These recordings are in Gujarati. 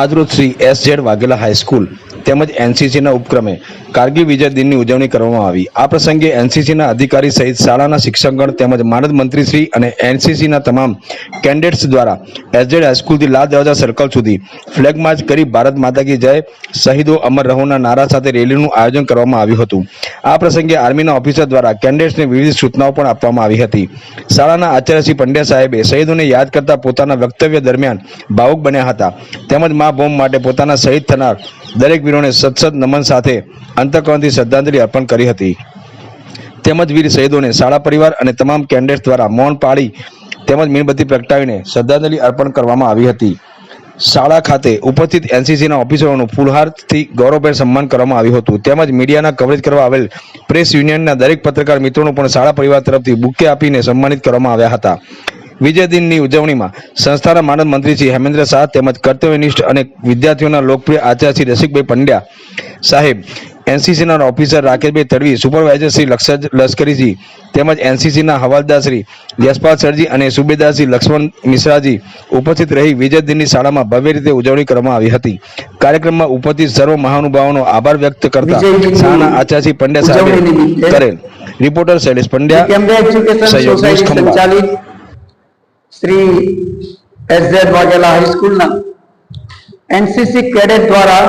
આજરોજ Shri S Z Vaghela high school. તેમજ એનસીસીના ઉપક્રમે કારગી વિજય દિનની ઉજવણી કરવામાં આવી. આ પ્રસંગે એનસીસીના અધિકારી સહિત શાળાના શિક્ષકગણ તેમજ માનદ મંત્રીશ્રી અને એનસીસીના તમામ કેન્ડિડેટ્સ દ્વારા એસજેડ હાઈસ્કૂલથી લાલ દરવાજા સર્કલ સુધી ફ્લેગ માર્ચ કરી ભારત માતા કી જય, શહીદો અમર રહોના નારા સાથે રેલીનું આયોજન કરવામાં આવ્યું હતું. આ પ્રસંગે આર્મીના ઓફિસર દ્વારા કેન્ડિડેટ્સને વિવિધ સૂચનાઓ પણ આપવામાં આવી હતી. શાળાના આચાર્ય શ્રી પંડ્યા સાહેબે શહીદોને યાદ કરતા પોતાના વક્તવ્ય દરમિયાન ભાવુક બન્યા હતા. તેમજ મા બોમ્બ માટે પોતાના શહીદ થનાર દરેક વીરોને સત્સદ નમન સાથે અંતકરણથી શ્રદ્ધાંજલિ અર્પણ કરી હતી. તેમજ વીર શહીદોને શાળા પરિવાર અને તમામ કેન્ડેટ્સ દ્વારા મૌન પાળી તેમજ મીણબત્તી પ્રગટાવીને શ્રદ્ધાંજલિ અર્પણ કરવામાં આવી હતી. શાળા ખાતે ઉપસ્થિત એનસીસીના ઓફિસરોનું ફૂલહારથી ગૌરવભેર સન્માન કરવામાં આવ્યું હતું. તેમજ મીડિયાના કવરેજ કરવા આવેલ પ્રેસ યુનિયનના દરેક પત્રકાર મિત્રોનું પણ શાળા પરિવાર તરફથી બુકે આપીને સન્માનિત કરવામાં આવ્યા હતા. વિજય દિનની ઉજવણીમાં સંસ્થાના માનદ મંત્રી શ્રી હેમેન્દ્ર શાહ તેમજ કર્તવ્યનિષ્ઠ અને વિદ્યાર્થીઓના લોકપ્રિય આચાર્ય શ્રી રસિકભાઈ પંડ્યા સાહેબ એનસીસીના ઓફિસર રાકેશભાઈ તડવી સુપરવાઇઝર શ્રી લશ્કરીજી તેમજ એનસીસીના હવાલદાર શ્રી યશપાલ સરજી અને સુબેદાર શ્રી લક્ષ્મણ મિશ્રાજી ઉપસ્થિત રહી વિજય દિનની શાળામાં ભવ્ય રીતે ઉજવણી કરવામાં આવી હતી કાર્યક્રમમાં ઉપસ્થિત સર્વ મહાનુભાવોનો આભાર વ્યક્ત કરતા શાળાના આચાર્ય શ્રી પંડ્યા સાહેબે કરેલ રિપોર્ટર શૈલેષ પંડ્યા સહયોગ. સંચાલિત શ્રી એસ ઝેડ વાઘેલા હાઈસ્કૂલના એનસીસી કેડેટ દ્વારા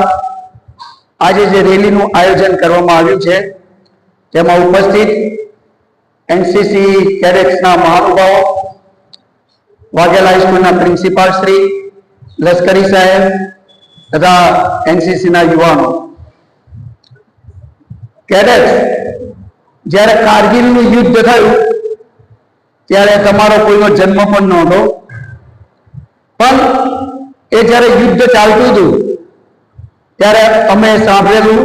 આજે જે રેલીનું આયોજન કરવામાં આવ્યું છે તેમાં ઉપસ્થિત એનસીસી કેડેટ્સના મહાનુભાવો, વાઘેલા હાઈસ્કૂલના પ્રિન્સિપાલ શ્રી, લશ્કરી સાહેબ તથા એનસીસીના યુવાનો. કેડેટ્સ જ્યારે કારગિલનું યુદ્ધ થયું ત્યારે તમારો કોઈનો જન્મ પણ નહોતો પણ એ જ્યારે યુદ્ધ ચાલતું હતું, ત્યારે અમે સાંભળેલું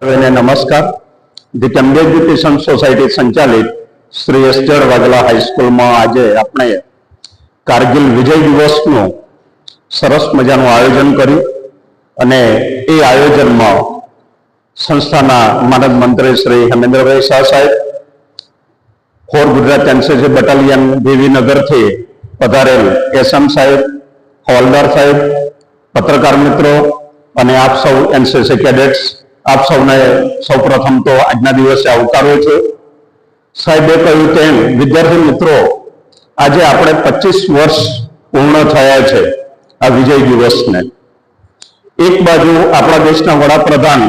સર્વેને નમસ્કાર. ધી કેમ્બ્રિજ એજ્યુકેશન સોસાયટી સંચાલિત શ્રી એસ્ટર વાઘલા હાઈસ્કૂલમાં આજે આપણે કારગિલ વિજય દિવસનું સરસ મજાનું આયોજન કર્યું. અને એ આયોજનમાં સંસ્થાના માનદ મંત્રી શ્રી હેમેન્દ્રભાઈ શાહ સાહેબ ફોર ગુજરાત એનસીસી બટાલિયન દેવીનગરથી પધારેલ. એસએમ સાહેબ, હવાલદાર સાહેબ, પત્રકાર મિત્રો અને આપ સૌ એનસીસી કેડેટ્સ, આપ સૌને સૌપ્રથમ તો આજના દિવસે આવકારો છે. સાહેબે કહ્યું તેમ, વિદ્યાર્થી મિત્રો, આજે આપણે પચીસ વર્ષ પૂર્ણ થયા છે આ વિજય દિવસને. એક બાજુ આપણા દેશના વડાપ્રધાન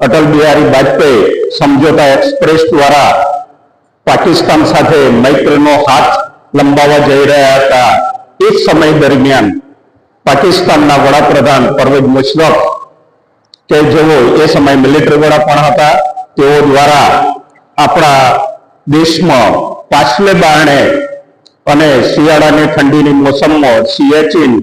અટલ બિહારી વાજપેયી સમજોતા એક્સપ્રેસ દ્વારા પાકિસ્તાન સાથે મૈત્રીનો હાથ લંબાવવા જઈ રહ્યા હતા. એ સમય દરમિયાન પાકિસ્તાનના વડાપ્રધાન પરવેજ મુશરફ કે જેઓ એ સમય મિલિટરી વડા પણ હતા, તેઓ દ્વારા આપણા દેશમાં પાછલે બારણે અને શિયાળાની ઠંડીની મોસમમાં સિયાચીન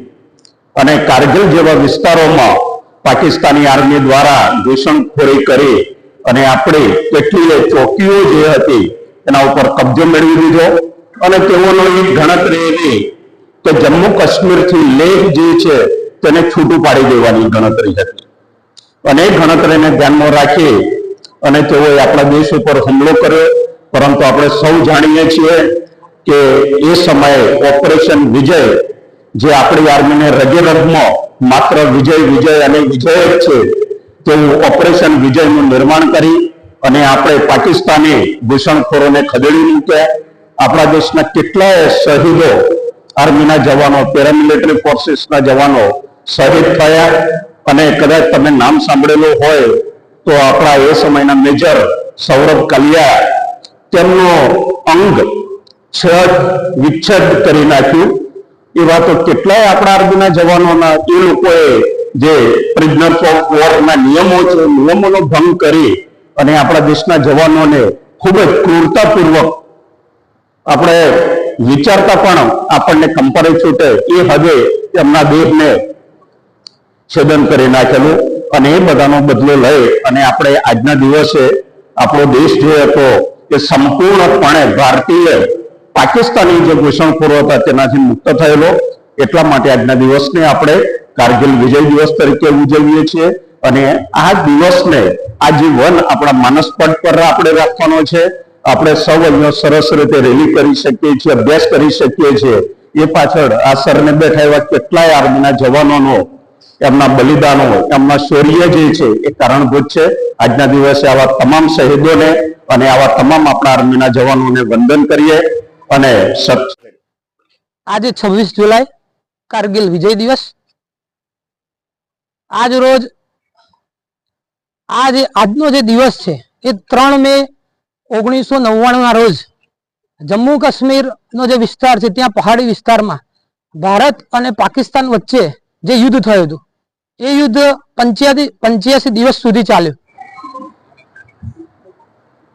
અને કારગિલ જેવા વિસ્તારોમાં પાકિસ્તાની આર્મી દ્વારા ઘૂસણખોરી કરી અને આપણી કેટલીય ચોકીઓ જે હતી એના ઉપર કબજો મેળવી લીધો અને તેઓનો એક ગણતરી એવી કે જમ્મુ કાશ્મીરથી લેહ જે છે તેને છૂટું પાડી દેવાની ગણતરી હતી. અને એ ગણતરીને ધ્યાનમાં રાખી અને તેઓએ આપણા દેશ ઉપર હુમલો કર્યો. પરંતુ આપણે સૌ જાણીએ છીએ કે એ સમયે ઓપરેશન વિજય જે આપણી આર્મીને રગે રગમાં માત્ર વિજય વિજય અને વિજય જ છે તેવું ઓપરેશન વિજયનું નિર્માણ કરી અને આપણે પાકિસ્તાની ઘૂસણખોરોને ખદેડી મૂક્યા. આપણા દેશના કેટલાય શહીદો આર્મીના જવાનો, પેરામિલિટરી ફોર્સીસના જવાનો શહીદ થયા. અને કદાચ તમે નામ સાંભળેલું હોય તો આપણા એ સમયના મેજર સૌરભ કલિયા તેમનો અંગ છેદ વિચ્છેદ કરી નાખ્યું. એવા તો કેટલાય આપણા આર્મીના જવાનોના, એ લોકોએ જે પ્રિઝનર્સ ઓફ વોરના નિયમો નિયમોનો ભંગ કરી અને આપણા દેશના જવાનોને ખૂબ જ ક્રૂરતાપૂર્વક આપણે વિચારતા પણ આપણને કંપારે છૂટે એ હદે એમના દેહને છેદન કરી નાખેલું અને એ બધાનો બદલો લઈ અને આપણે આજના દિવસે આપણો દેશ જે હતો એ સંપૂર્ણપણે ભારતીય પાકિસ્તાની જે ઘૂસણખોરો હતા તેનાથી મુક્ત થયેલો એટલા માટે આજના દિવસને આપણે કારગિલ વિજય દિવસ તરીકે ઉજવીએ છીએ. અને આ દિવસને આ જે વન આપણા માનસ પટ પર આપણે રાખવાનો છે. આપણે સૌ અહીંયા સરસ રીતે રેલી કરી શકીએ છીએ, અભ્યાસ કરી શકીએ છીએ. એ પાછળ આ સરને બેઠા એવા કેટલાય આર્મીના જવાનોનો, એમના બલિદાનો, એમના શૌર્ય જે છે એ કારણભૂત છે. આજના દિવસે આવા તમામ શહીદોને અને આવા તમામ આપણા આર્મીના જવાનોને વંદન કરીએ અને આજે છવ્વીસ જુલાઈ કારગિલ વિજય દિવસ. આજ રોજ આ જે આજનો જે દિવસ છે એ ત્રણ મે ઓગણીસો નવ્વાણું ના રોજ જમ્મુ કાશ્મીર નો જે વિસ્તાર છે ત્યાં પહાડી વિસ્તારમાં ભારત અને પાકિસ્તાન વચ્ચે જે યુદ્ધ થયું હતું એ યુદ્ધ પંચ્યાસી પંચ્યાસી દિવસ સુધી ચાલ્યું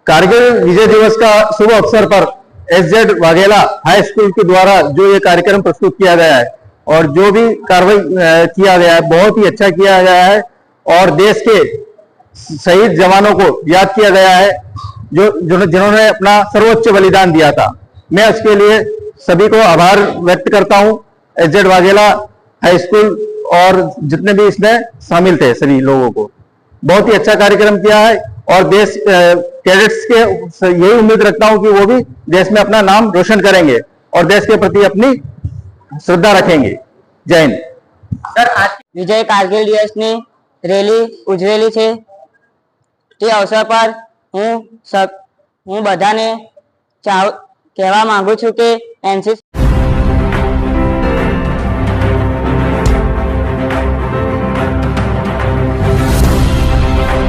कारगिल विजय दिवस का शुभ अवसर पर S Z Vaghela high school के द्वारा जो ये कार्यक्रम प्रस्तुत किया गया है और जो भी कार्रवाई अ, किया गया है बहुत ही अच्छा किया गया है और देश के शहीद जवानों को याद किया गया है, जो जिन्होंने अपना सर्वोच्च बलिदान दिया था। मैं इसके लिए सभी को आभार व्यक्त करता हूँ। S Z Vaghela high school और जितने भी इसमें शामिल थे, सभी लोगों को। बहुत ही अच्छा कार्यक्रम किया है और देश कैडेट्स के यही उम्मीद रखता हूँ कि वो भी देश में अपना नाम रोशन करेंगे और देश के प्रति अपनी श्रद्धा रखेंगे। जय हिंद। सर विजय कारगिल दिवस ने रैली उजरेली से તે અવસર પર હું હું બધાને ચાવ કહેવા માંગુ છું કે એનસીસી